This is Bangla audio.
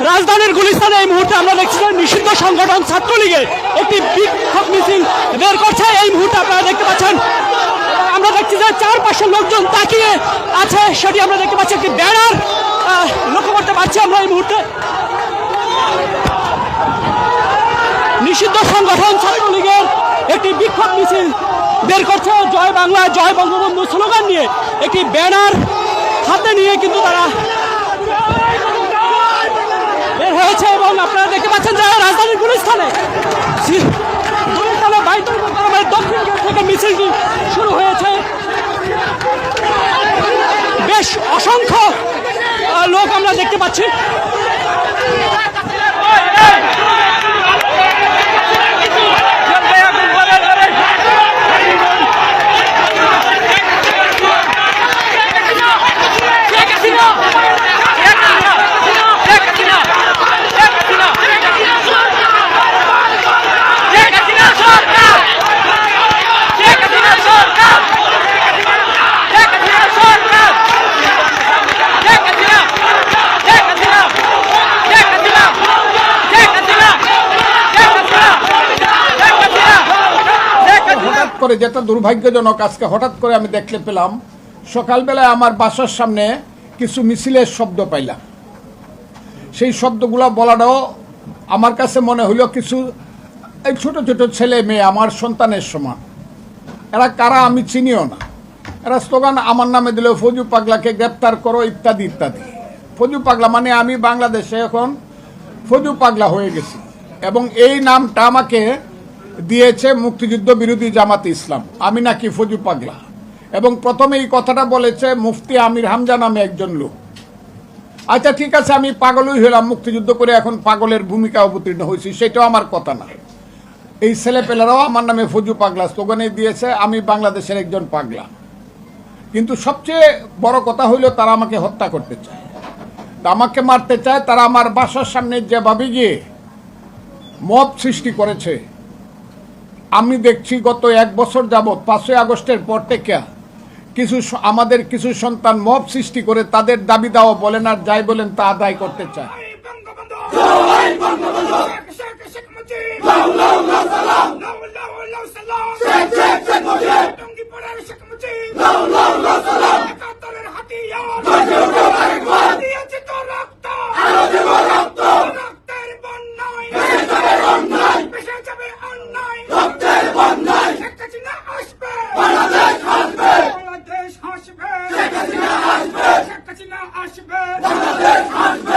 রাজধানীর গুলিস্তানে এই মুহূর্তে আমরা দেখছি যে নিষিদ্ধ সংগঠন ছাত্রলীগের একটি বিক্ষোভ মিছিল বের করছে। এই মুহূর্তে আপনারা দেখতে পাচ্ছেন, আমরা দেখছি যে চারপাশের লোকজন তাকিয়ে আছে, সেটি আমরা দেখতে পাচ্ছি। একটি ব্যানার লক্ষ্য করতে পারছি আমরা এই মুহূর্তে। নিষিদ্ধ সংগঠন ছাত্রলীগের একটি বিক্ষোভ মিছিল বের করছে। জয় বাংলা, জয় বঙ্গবন্ধু স্লোগান নিয়ে একটি ব্যানার হাতে নিয়ে কিন্তু তারা বের হয়েছে এবং আপনারা দেখতে পাচ্ছেন যে রাজধানীর গুলিস্থানে সি- গুলিস্থানে বাইতুল মোকাররমের দক্ষিণ গেট থেকে মিছিলটি শুরু হয়েছে। বেশ অসংখ্য লোক আমরা দেখতে পাচ্ছি। করে যেটা দুর্ভাগ্যজনক, আজকে হঠাৎ করে আমি দেখতে পেলাম, সকালবেলায় আমার বাসার সামনে কিছু মিছিলের শব্দ পাইলাম। সেই শব্দগুলো বলাটাও আমার কাছে মনে হইল কিছু, এই ছোট ছোট ছেলে মেয়ে আমার সন্তানের সমান। এরা কারা আমি চিনিও না। এরা স্লোগান আমার নামে দিল, ফজু পাগলাকে গ্রেপ্তার করো, ইত্যাদি ইত্যাদি। ফজু পাগলা মানে আমি বাংলাদেশে এখন ফজু পাগলা হয়ে গেছি। এবং এই নামটা আমাকে দিয়েছে মুক্তিযুদ্ধ বিরোধী জামাত ইসলাম আমি নাকি ফজু পাগলা? এবং প্রথমে এই কথাটা বলেছে মুফতি আমির হামজা নামে একজন লোক। আচ্ছা ঠিক আছে, আমি পাগলই হলাম, মুক্তিযুদ্ধ করে এখন পাগলের ভূমিকা অবতীর্ণ হয়েছি, সেটাও আমার কথা না। এই ছেলেপেলেরাও আমার নামে ফজু পাগলা স্লোগানে দিয়েছে, আমি বাংলাদেশের একজন পাগলা। কিন্তু সবচেয়ে বড় কথা হইল, তারা আমাকে হত্যা করতে চায়। আমাকে মারতে চায়, তারা আমার বাসার সামনে যেভাবে গিয়ে মত সৃষ্টি করেছে আমি দেখছি গত এক বছর যাবৎ পাঁচই আগস্টের পর থেকে কিছু আমাদের কিছু সন্তান মব সৃষ্টি করে তাদের দাবি দাওয়া বলেন আর যাই বলেন তা আদায় করতে চায় হাতিয়ার আমাদের